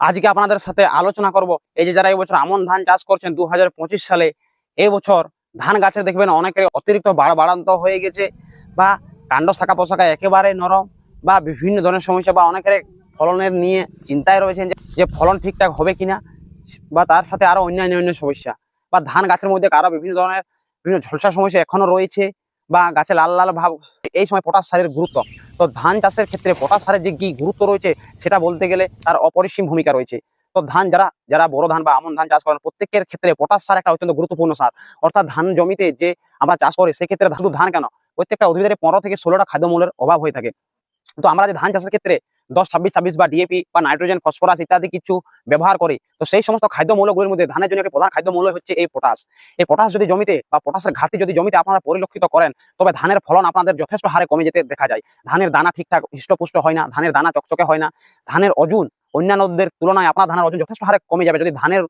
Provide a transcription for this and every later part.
আজকে আপনাদের সাথে আলোচনা করব। এই যে যারা এবছর আমন ধান চাষ করছেন দু হাজার পঁচিশ সালে, এই বছর ধান গাছে দেখবেন অনেকের অতিরিক্ত বাড় বাড়ান্ত হয়ে গেছে বা কাণ্ড শাখা পোশাকা একেবারে নরম বা বিভিন্ন ধরনের সমস্যা বা অনেকের ফলনের নিয়ে চিন্তায় রয়েছেন যে- ফলন ঠিকঠাক হবে কিনা বা তার সাথে আরও অন্যান্য অন্য সমস্যা বা ধান গাছের মধ্যে আরও বিভিন্ন ধরনের বিভিন্ন ঝলসা সমস্যা এখনও রয়েছে। বা গাছে লাল লাল ভাব, এই সময় পটাশ সারের গুরুত্ব। তো ধান চাষের ক্ষেত্রে পটাশ সারের যে কি গুরুত্ব রয়েছে, সেটা বলতে গেলে তার অপরিসীম ভূমিকা রয়েছে। তো ধান যারা যারা বড় ধান বা আমন ধান চাষ করেন, প্রত্যেকের ক্ষেত্রে পটাশ সার একটা অত্যন্ত গুরুত্বপূর্ণ সার। অর্থাৎ ধান জমিতে যে আমরা চাষ করি সেক্ষেত্রে শুধু ধান কেন? প্রত্যেকটা উদ্ভিদের পনেরো থেকে ষোলোটা খাদ্যমূলের অভাব হয়ে থাকে। তো আমরা যে ধান চাষের ক্ষেত্রে দশ, ছাব্বিশ ছাব্বিশ বা ডিএপি বা নাইট্রোজেন, ফসফরাস ইত্যাদি কিছু ব্যবহার করে, তো সেই সমস্ত খাদ্য মৌলগুলির মধ্যে ধানের জন্য একটি প্রধান খাদ্য মৌল হচ্ছে এই পটাশ। এই পটাশ যদি জমিতে বা পটাশের ঘাটতি যদি জমিতে আপনারা পরিলক্ষিত করেন, তবে ধানের ফলন আপনাদের যথেষ্ট হারে কমে যেতে দেখা যায়। ধানের দানা ঠিকঠাক হৃষ্টপুষ্ট হয় না, ধানের দানা চকচকে হয় না, ধানের ওজন অন্যান্যদের তুলনায় আপনার ধানের ওজন যথেষ্ট হারে কমে যাবে যদি ধানের,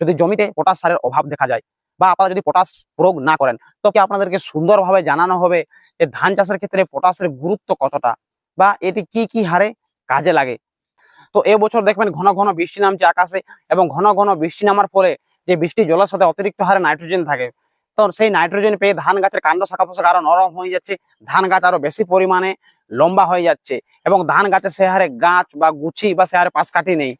যদি জমিতে পটাশ সারের অভাব দেখা যায় বা আপনারা যদি পটাশ প্রয়োগ না করেন, তো কি আপনাদেরকে সুন্দরভাবে জানানো হবে যে ধান চাষের ক্ষেত্রে পটাশের গুরুত্ব কতটা বা এটি কি কি হারে কাজে লাগে। তো এবছর দেখবেন ঘন ঘন বৃষ্টি নামছে আকাশে এবং ঘন ঘন বৃষ্টি নামার ফলে যে বৃষ্টি জলের সাথে অতিরিক্ত হারে নাইট্রোজেন থাকে। তো সেই নাইট্রোজেন পেয়ে ধান গাছের কাণ্ড শাখা পোশাক আরও নরম হয়ে যাচ্ছে। ধান গাছ আরও বেশি পরিমাণে লম্বা হয়ে যাচ্ছে এবং ধান গাছে সে হারে গাছ বা গুছি বা সে হারে পাশ কাটি নেই।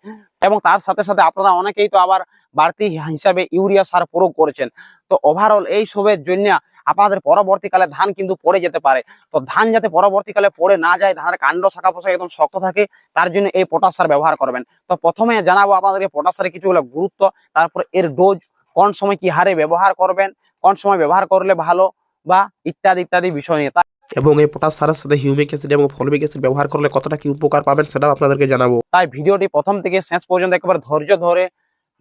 এবং তার সাথে সাথে আপনারা অনেকেই তো আবার বাড়তি হিসাবে ইউরিয়া সার প্রয়োগ করেছেন। তো ওভারঅল এই সবের জন্য আপনাদের পরবর্তীকালে ধান কিন্তু পড়ে যেতে পারে। তো ধান যাতে পরবর্তীকালে পড়ে না যায়, ধানের কাণ্ড শাখা পোশাক একদম শক্ত থাকে, তার জন্য এই পটাশ সার ব্যবহার করবেন। তো প্রথমে জানাব আপনাদেরকে পটাশ সারের কিছুগুলো গুরুত্ব, তারপর এর ডোজ কোন সময় কি হারে ব্যবহার করবেন, কোন সময় ব্যবহার করলে ভালো, বা ইত্যাদি ইত্যাদি বিষয় নিয়ে। এবং এই পটাশ সারের সাথে হিউমিক অ্যাসিড এবং ফলমিক অ্যাসিড ব্যবহার করলে কতটা কি উপকার পাবেন সেটাও আপনাদেরকে জানাব। তাই ভিডিওটি প্রথম থেকে শেষ পর্যন্ত একবার ধৈর্য ধরে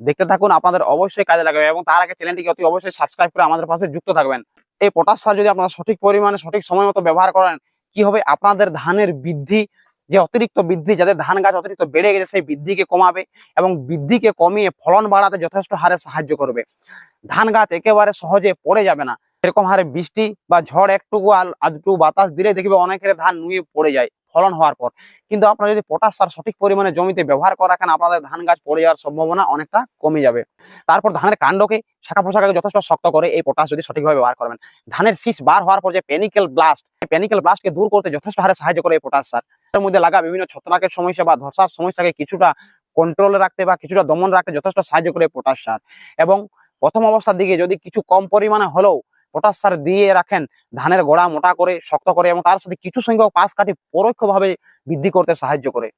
দেখতে থাকুন, আপনাদের অবশ্যই কাজে লাগবে এবং তার আগে চ্যানেলটিকে অতি অবশ্যই সাবস্ক্রাইব করে আমাদের পাশে যুক্ত থাকবেন। এই পটাশ সার যদি আপনারা সঠিক পরিমাণে, সঠিক সময় মতো ব্যবহার করেন, কি হবে? আপনাদের ধানের বৃদ্ধি, যে অতিরিক্ত বৃদ্ধি যাদের ধান গাছ অতিরিক্ত বেড়ে গেছে, সেই বৃদ্ধিকে কমাবে এবং বৃদ্ধিকে কমিয়ে ফলন বাড়াতে যথেষ্ট হারে সাহায্য করবে। ধান গাছ একেবারে সহজে পড়ে যাবে না। এরকম হারে বৃষ্টি বা ঝড় একটুকু আধটু বাতাস দিলে দেখবে অনেকের ধান নুয়ে পড়ে যায় ফলন হওয়ার পর। কিন্তু আপনারা যদি পটাশ সার সঠিক পরিমাণে জমিতে ব্যবহার করে রাখেন, আপনাদের ধান গাছ পড়ে যাওয়ার সম্ভাবনা অনেকটা কমে যাবে। তারপর ধানের কাণ্ডকে, শাখা পোশাকাকে যথেষ্ট শক্ত করে এই পটাশ যদি সঠিকভাবে ব্যবহার করবেন। ধানের শীষ বার হওয়ার পর যে পেনিক্যাল ব্লাস্ট পেনিক্যাল ব্লাস্টকে দূর করতে যথেষ্ট হারে সাহায্য করে এই পটাশ সার। এর মধ্যে লাগা বিভিন্ন ছত্রাকের সমস্যা বা ধসার সমস্যাকে কিছুটা কন্ট্রোলে রাখতে বা কিছুটা দমন রাখতে যথেষ্ট সাহায্য করে পটাশ সার। এবং প্রথম অবস্থার দিকে যদি কিছু কম পরিমাণে হলেও পটাশ সার দিয়ে রাখেন, ধানের গোড়া মোটা করে, শক্ত করে এবং তার সাথে কিছু সংখ্যক পাশ কাটি পরোক্ষভাবে বৃদ্ধি করতে সাহায্য করে।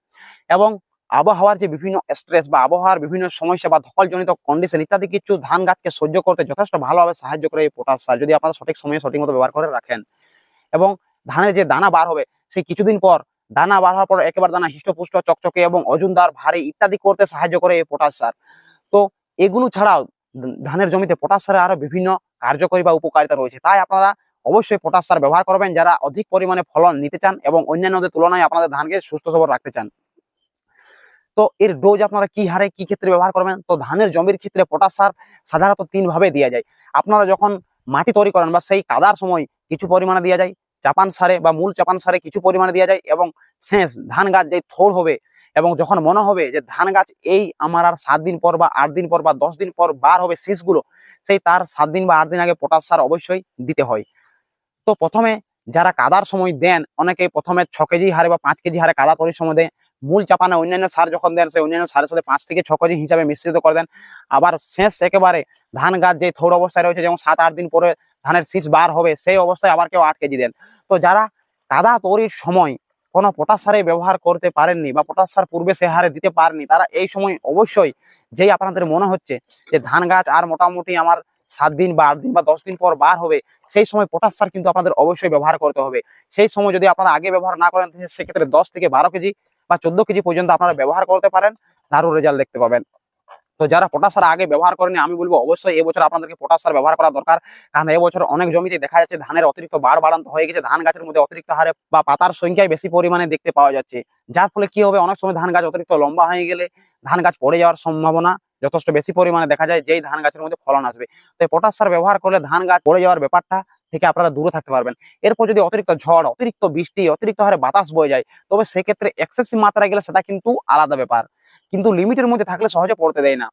এবং আবহাওয়ার যে বিভিন্ন স্ট্রেস বা আবহাওয়ার বিভিন্ন সমস্যা বা ধকলজনিত কন্ডিশন ইত্যাদি কিছু ধান গাছকে সহ্য করতে যথেষ্ট ভালোভাবে সাহায্য করে এই পটাশ সার যদি আপনারা সঠিক সময়ে সঠিক মতো ব্যবহার করে রাখেন। এবং ধানের যে দানা বার হবে, সেই কিছুদিন পর দানা বার হওয়ার পর একেবারে দানা হৃষ্টপুষ্ট, চকচকে এবং ওজনদার ভারী ইত্যাদি করতে সাহায্য করে এই পটাশ সার তো এগুলো ছাড়াও ধানের জমিতে পটাশ সারের আরও বিভিন্ন কার্যকরী বা উপকারিতা রয়েছে। তাই আপনারা অবশ্যই পটাশ সার ব্যবহার করবেন। যারা অধিক পরিমাণে ফলন নিতে চান এবং অন্যান্যদের তুলনায় আপনাদের ধানকে সুস্থ সবল রাখতে চান। তো এর ডোজ আপনারা কি হারে কি ক্ষেত্রে ব্যবহার করবেন? তো ধানের জমির ক্ষেত্রে পটাশ সার সাধারণত তিনভাবে দেওয়া যায়। আপনারা যখন মাটি তৈরি করেন বা সেই কাদার সময় কিছু পরিমাণে দেওয়া যায়, চাপান সারে বা মূল চাপান সারে কিছু পরিমাণে দেওয়া যায় এবং শেষ ধান গাছ যে থোড় হবে এবং যখন মনে হবে যে ধান গাছ এই আমার আর সাত দিন পর বা আট দিন পর বা দশ দিন পর বার হবে শীষগুলো, সেই তার সাত দিন বা আট দিন আগে পটাশ সার অবশ্যই দিতে হয়। তো প্রথমে যারা কাদার সময় দেন, অনেকে প্রথমে ছ কেজি হারে বা পাঁচ কেজি হারে কাদা তৈরির সময় দেন। মূল চাপানে অন্যান্য সার যখন দেন, সেই অন্যান্য সারের সাথে পাঁচ থেকে ছ কেজি হিসাবে মিশ্রিত করে দেন। আবার শেষ একেবারে ধান গাছ যে থোড় অবস্থায় রয়েছে, যেমন সাত আট দিন পরে ধানের শীষ বার হবে, সেই অবস্থায় আবার কেউ আট কেজি দেন। তো যারা কাদা তৈরির সময় কোনো পটাশ সারে ব্যবহার করতে পারেননি বা পটাশ সার পূর্বে সে হারে দিতে পারেনি তারা এই সময় অবশ্যই যেই আপনাদের মনে হচ্ছে যে ধান গাছ আর মোটামুটি আমার সাত দিন বা আট দিন বা দশ দিন পর বার হবে, সেই সময় পটাশ সার কিন্তু আপনাদের অবশ্যই ব্যবহার করতে হবে। সেই সময় যদি আপনারা আগে ব্যবহার না করেন সেক্ষেত্রে দশ থেকে বারো কেজি বা চোদ্দ কেজি পর্যন্ত আপনারা ব্যবহার করতে পারেন, দারুণ রেজাল্ট দেখতে পাবেন। তো যারা পটাশ সার আগে ব্যবহার করেনি, আমি বলব অবশ্যই এবছর আপনাদেরকে পটাশ সার ব্যবহার করা দরকার। কারণ এবছর অনেক জমিতে দেখা যাচ্ছে ধানের অতিরিক্ত বার বাড়ান্ত হয়ে গেছে, ধান গাছের মধ্যে অতিরিক্ত হারে বা পাতার সংখ্যায় বেশি পরিমাণে দেখতে পাওয়া যাচ্ছে। যার ফলে কি হবে? অনেক সময় ধান গাছ অতিরিক্ত লম্বা হয়ে গেলে ধান গাছ পড়ে যাওয়ার সম্ভাবনা যথেষ্ট বেশি পরিমাণে দেখা যায়, যেই ধান গাছের মধ্যে ফলন আসবে। তো পটাশ সার ব্যবহার করলে ধান গাছ পড়ে যাওয়ার ব্যাপারটা থেকে আপনারা দূরে থাকতে পারবেন। এরপর যদি অতিরিক্ত ঝড়, অতিরিক্ত বৃষ্টি, অতিরিক্ত হারে বাতাস বয়ে যায়, তবে সেক্ষেত্রে এক্সেসিভ মাত্রায় গেলে সেটা কিন্তু আলাদা ব্যাপার। কিন্তু লিমিটের মধ্যে থাকলে সহজে পড়তে দেয় না।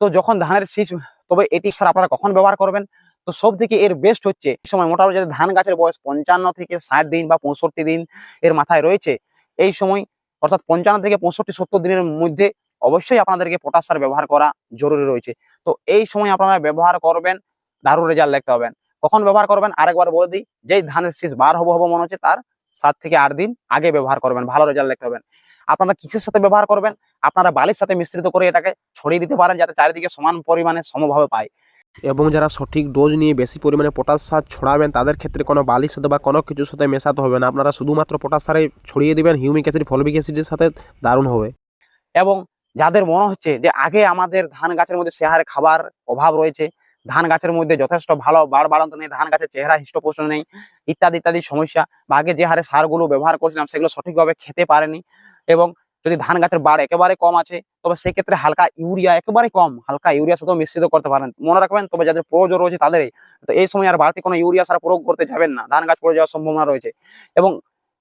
তো যখন ধানের শীষ, তবে এটি স্যার আপনারা কখন ব্যবহার করবেন? তো সব থেকে এর বেস্ট হচ্ছে, এই সময় মোটামুটি যাদের ধান গাছের বয়স পঞ্চান্ন থেকে ষাট দিন বা পঁয়ষট্টি দিন এর মাথায় রয়েছে, এই সময় অর্থাৎ পঞ্চান্ন থেকে পঁয়ষট্টি সত্তর দিনের মধ্যে অবশ্যই আপনাদেরকে পটাশ সার ব্যবহার করা জরুরি রয়েছে। তো এই সময় আপনারা ব্যবহার করবেন, দারুণ রেজাল্ট দেখতে পাবেন। কখন ব্যবহার করবেন? আরেকবার বলে দিই যেই ধানের শীষ বার হব হব মনে হচ্ছে তার সাত থেকে আট দিন আগে ব্যবহার করবেন ভালো রেজাল্ট দেখতে পাবেন। আপনারা কিসের সাথে ব্যবহার করবেন? আপনারা বালির সাথে মিশ্রিত করে এটাকে ছড়িয়ে দিতে পারেন যাতে চারিদিকে সমান পরিমাণে সমভাবে পায়। এবং যারা সঠিক ডোজ নিয়ে বেশি পরিমাণে পটাশ সার ছড়াবেন তাদের ক্ষেত্রে কোনো বালির সাথে বা কোনো কিছুর সাথে মেশাতে হবে না। আপনারা শুধুমাত্র পটাশ সারে ছড়িয়ে দেবেন হিউমিক অ্যাসিড ফলবিক অ্যাসিডের সাথে দারুণ হবে। এবং যাদের মনে হচ্ছে যে আগে আমাদের ধান গাছের মধ্যে সে হারে খাবার অভাব রয়েছে ধান গাছের মধ্যে যথেষ্ট ভালো বাড় বাড়ন্ত নেই, ধান গাছের চেহারা হৃষ্টপুষ্ট নেই, ইত্যাদি ইত্যাদি সমস্যা। বা আগে যে হারে সারগুলো ব্যবহার করছিলাম, সেগুলো সঠিকভাবে খেতে পারেনি। এবং যদি ধান গাছের বাড় একেবারে কম আছে, তবে সেই ক্ষেত্রে হালকা ইউরিয়া একেবারে কম, হালকা ইউরিয়ার সাথেও মিশ্রিত করতে পারেন। মনে রাখবেন, তবে যাদের প্রয়োজন রয়েছে তাদেরই। তো এই সময় আর বাড়তি কোনো ইউরিয়া সার প্রয়োগ করতে যাবেন না, ধান গাছ পড়ে যাওয়ার সম্ভাবনা রয়েছে। এবং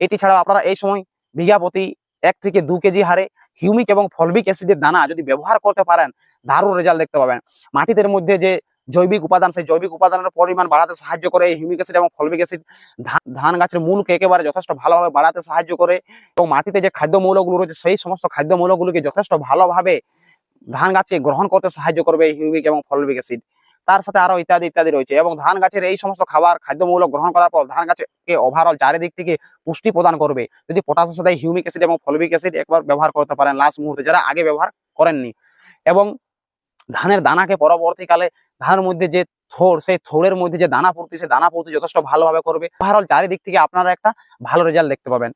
এটি ছাড়াও আপনারা এই সময় বিঘা প্রতি এক থেকে দু কেজি হারে হিউমিক এবং ফলবিক অ্যাসিডের দানা যদি ব্যবহার করতে পারেন, দারুণ রেজাল্ট দেখতে পাবেন। মাটিদের মধ্যে যে জৈবিক উপাদান, সেই জৈবিক উপাদানের পরিমাণ বাড়াতে সাহায্য করে, এই হিউমিক অ্যাসিড এবং ফলবিক অ্যাসিড ধান গাছের মূলকে একেবারে যথেষ্ট ভালোভাবে বাড়াতে সাহায্য করে এবং মাটিতে যে খাদ্য মৌলগুলো রয়েছে, সেই সমস্ত খাদ্য মৌলগুলোকে যথেষ্ট ভালোভাবে ধান গাছে গ্রহণ করতে সাহায্য করবে এই হিউমিক এবং ফলবিক অ্যাসিড তার সাথে আরও ইত্যাদি ইত্যাদি রয়েছে এবং ধান গাছের এই সমস্ত খাবার খাদ্যমূলক গ্রহণ করার পর ধান গাছকে ওভারঅল চারিদিক থেকে পুষ্টি প্রদান করবে। যদি পটাশের সাথে হিউমিক অ্যাসিড এবং ফলবিক অ্যাসিড একবার ব্যবহার করতে পারেন লাস্ট মুহূর্তে যারা আগে ব্যবহার করেননি। এবং ধানের দানাকে পরবর্তীকালে ধানের মধ্যে যে থোড়, সেই থোড়ের মধ্যে যে দানা পড়তে, সেই দানা পড়তে যথেষ্ট ভালোভাবে করবে। ওভারঅল চারিদিক থেকে আপনারা একটা ভালো রেজাল্ট দেখতে পাবেন।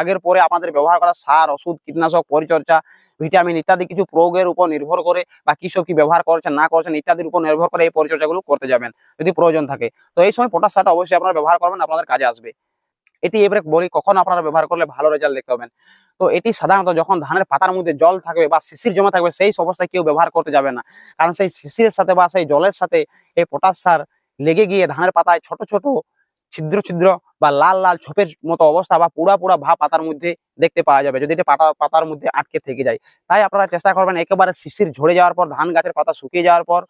আগের পরে আপনাদের ব্যবহার করা সার, ওষুধ, কীটনাশক, পরিচর্যা ভিটামিন ইত্যাদি কিছু প্রয়োগের উপর নির্ভর করে বা কৃষক কি ব্যবহার করছেন, না করছেন ইত্যাদির উপর নির্ভর করে এই পরিচর্যাগুলো করতে যাবেন, যদি প্রয়োজন থাকে। তো এই সময় পটাশ সারটা অবশ্যই আপনারা ব্যবহার করবেন, আপনাদের কাজে আসবে। এটি এবারে বলি, কখন আপনারা ব্যবহার করলে ভালো রেজাল্ট দেখতে পাবেন। তো এটি সাধারণত যখন ধানের পাতার মধ্যে জল থাকবে বা শিশির জমা থাকবে, সেই অবস্থায় কেউ ব্যবহার করতে যাবে না। কারণ সেই শিশিরের সাথে বা সেই জলের সাথে এই পটাশ সার লেগে গিয়ে ধানের পাতায় ছোট ছোট ছিদ্র ছিদ্র বা লাল লাল ছোপের মতো অবস্থা বা পুরা পুরা ভাব পাতার মধ্যে দেখতে পাওয়া যাবে, যদি এটা পাতা, পাতার মধ্যে আটকে থেকে যায়। তাই আপনারা চেষ্টা করবেন একেবারে শিশির ঝরে যাওয়ার পর, ধান গাছের পাতা শুকিয়ে যাওয়ার পর,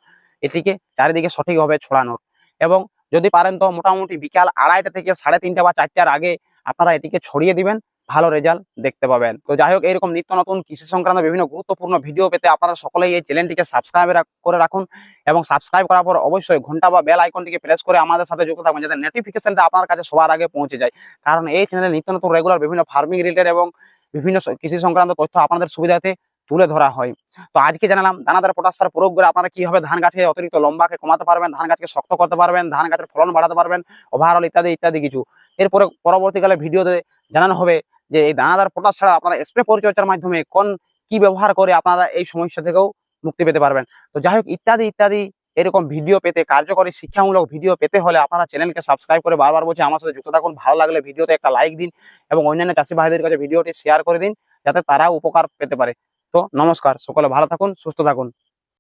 এটিকে চারিদিকে সঠিকভাবে ছড়ানোর। এবং যদি পারেন তো মোটামুটি বিকাল আড়াইটা থেকে সাড়ে তিনটা বা চারটার আগে আপনারা এটিকে ছড়িয়ে দিবেন, ভালো রেজাল্ট দেখতে পাবেন। তো যাই হোক, এরকম নিত্য নতুন কৃষি সংক্রান্ত বিভিন্ন গুরুত্বপূর্ণ ভিডিও পেতে আপনারা সকলেই এই চ্যানেলটিকে সাবস্ক্রাইব করে রাখুন এবং সাবস্ক্রাইব করার পর অবশ্যই ঘণ্টা বা বেল আইকনটিকে প্রেস করে আমাদের সাথে যুক্ত থাকবেন যাতে নোটিফিকেশনটা আপনার কাছে সবার আগে পৌঁছে যায়। কারণ এই চ্যানেলে নিত্য নতুন রেগুলার বিভিন্ন ফার্মিং রিলেটেড এবং বিভিন্ন কৃষি সংক্রান্ত তথ্য আপনাদের সুবিধাতে তুলে ধরা হয়। তো আজকে জানালাম, দানাদার পটাশ সার প্রয়োগ করে আপনারা কীভাবে ধান গাছে অতিরিক্ত লম্বাকে কমাতে পারবেন, ধান গাছকে শক্ত করতে পারবেন, ধান গাছের ফলন বাড়াতে পারবেন ওভারঅল ইত্যাদি ইত্যাদি কিছু। এরপরে পরবর্তীকালে ভিডিওতে জানানো হবে যে এই দানাদার, পটাশ ছাড়া আপনারা স্প্রে পরিচর্যার মাধ্যমে কোন কি ব্যবহার করে আপনারা এই সমস্যা থেকেও মুক্তি পেতে পারবেন। তো যাই হোক, ইত্যাদি ইত্যাদি এরকম ভিডিও পেতে, কার্যকরী, শিক্ষামূলক ভিডিও পেতে হলে আপনারা চ্যানেলকে সাবস্ক্রাইব করে বারবার বলছি, আমার সাথে যুক্ত থাকুন। ভালো লাগলে ভিডিওতে একটা লাইক দিন এবং অন্যান্য চাষি ভাইদের কাছে ভিডিওটি শেয়ার করে দিন, যাতে তারাও উপকার পেতে পারে। তো নমস্কার সকলে ভালো থাকুন সুস্থ থাকুন।